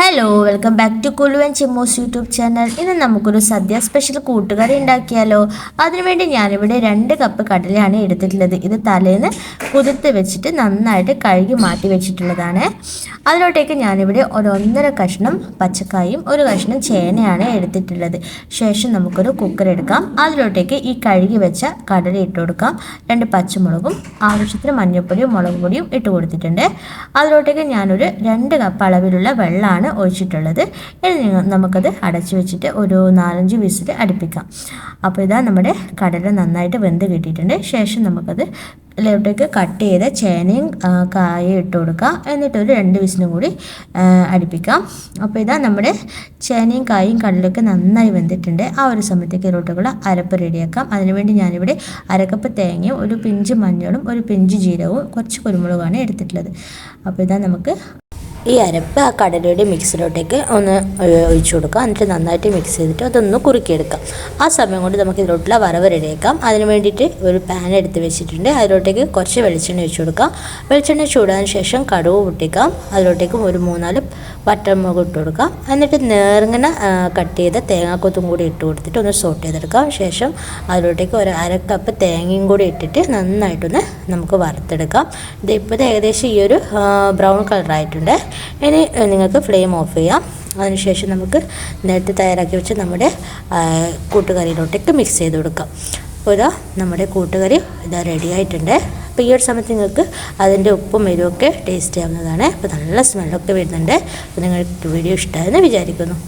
Hello welcome back to കുലുവൻ ചിമ്മോസ് YouTube channel ഇന്ന് നമുക്കൊരു സദ്യ സ്പെഷ്യൽ കൂട്ടുകറി ഉണ്ടാക്കിയാലോ? അതിനുവേണ്ടി ഞാനിവിടെ രണ്ട് കപ്പ് കടലയാണ് എടുത്തിട്ടുള്ളത്. ഇത് തലേന്ന് കുതിർത്ത് വെച്ചിട്ട് നന്നായിട്ട് കഴുകി മാറ്റി വെച്ചിട്ടുള്ളതാണ്. അതിലോട്ടേക്ക് ഞാനിവിടെ ഒരു ഒന്നര കഷ്ണം പച്ചക്കായും ഒരു കഷ്ണം ചേനയാണ് എടുത്തിട്ടുള്ളത്. ശേഷം നമുക്കൊരു കുക്കർ എടുക്കാം. അതിലോട്ടേക്ക് ഈ കഴുകി വെച്ച കടല ഇട്ട് കൊടുക്കാം. രണ്ട് പച്ചമുളകും ആവശ്യത്തിന് മഞ്ഞൾപ്പൊടിയും മുളക് പൊടിയും ഇട്ട് കൊടുത്തിട്ടുണ്ട്. അതിലോട്ടേക്ക് ഞാനൊരു രണ്ട് കപ്പ് അളവിലുള്ള വെള്ളമാണ് ഒഴിച്ചിട്ടുള്ളത്. ഇനി നിങ്ങൾ നമുക്കത് അടച്ചു വെച്ചിട്ട് ഒരു നാലഞ്ച് വിസിൽ അടുപ്പിക്കാം. അപ്പോൾ ഇതാ നമ്മുടെ കടല നന്നായിട്ട് വെന്ത് കിട്ടിയിട്ടുണ്ട്. ശേഷം നമുക്കത് ഇതിലോട്ടേക്ക് കട്ട് ചെയ്ത ചേനയും കായയും കായും ഇട്ട് കൊടുക്കാം. എന്നിട്ട് ഒരു രണ്ട് വിസിലും കൂടി അടുപ്പിക്കാം. അപ്പോൾ ഇതാ നമ്മുടെ ചേനയും കായും കടലൊക്കെ നന്നായി വെന്തിട്ടുണ്ട്. ആ ഒരു സമയത്തേക്ക് ഇതിലോട്ടുള്ള അരപ്പ് റെഡിയാക്കാം. അതിനുവേണ്ടി ഞാനിവിടെ അരക്കപ്പ് തേങ്ങയും ഒരു പിഞ്ച് മഞ്ഞളും ഒരു പിഞ്ച് ജീരകവും കുറച്ച് കുരുമുളകുമാണ് എടുത്തിട്ടുള്ളത്. അപ്പോൾ ഇതാ നമുക്ക് ഈ അരപ്പ് ആ കടലയുടെ മിക്സിലോട്ടേക്ക് ഒന്ന് ഒഴി- ഒഴിച്ചു കൊടുക്കുക. എന്നിട്ട് നന്നായിട്ട് മിക്സ് ചെയ്തിട്ട് അതൊന്ന് കുറുക്കിയെടുക്കാം. ആ സമയം കൊണ്ട് നമുക്ക് ഇതിലോട്ടുള്ള വറവ് റെഡിയാക്കാം അതിന് വേണ്ടിയിട്ട് ഒരു പാൻ എടുത്ത് വെച്ചിട്ടുണ്ട്. അതിലോട്ടേക്ക് കുറച്ച് വെളിച്ചെണ്ണ ഒഴിച്ചു കൊടുക്കാം വെളിച്ചെണ്ണ ചൂടാൻ ശേഷം കടുവ് പൊട്ടിക്കാം. അതിലോട്ടേക്ക് ഒരു മൂന്നാൽ വട്ടമുളക് ഇട്ട് കൊടുക്കാം എന്നിട്ട് നേർങ്ങനെ കട്ട് ചെയ്ത തേങ്ങാക്കൊത്തും കൂടി ഇട്ട് കൊടുത്തിട്ട് ഒന്ന് സോട്ട് ചെയ്തെടുക്കാം. ശേഷം അതിലോട്ടേക്ക് ഒരു അര കപ്പ് തേങ്ങയും കൂടി ഇട്ടിട്ട് നന്നായിട്ടൊന്ന് നമുക്ക് വറുത്തെടുക്കാം. ഇത് ഏകദേശം ഈ ഒരു ബ്രൗൺ കളറായിട്ടുണ്ട് ഇനി നിങ്ങൾക്ക് ഫ്ലെയിം ഓഫ് ചെയ്യാം. അതിനുശേഷം നമുക്ക് നേരത്തെ തയ്യാറാക്കി വെച്ച് നമ്മുടെ കൂട്ടുകറിയിലോട്ടേക്ക് മിക്സ് ചെയ്ത് കൊടുക്കാം. അപ്പോൾ ഇതാ നമ്മുടെ കൂട്ടുകറി ഇതാ റെഡി ആയിട്ടുണ്ട്. അപ്പോൾ ഈ ഒരു സമയത്ത് നിങ്ങൾക്ക് അതിന്റെ ഉപ്പും എരിവൊക്കെ ടേസ്റ്റ് ചെയ്യാവുന്നതാണ്. അപ്പോൾ നല്ല സ്മെല്ലൊക്കെ വരുന്നുണ്ട്. അപ്പോൾ നിങ്ങൾക്ക് വീഡിയോ ഇഷ്ടമായെന്ന് വിചാരിക്കുന്നു.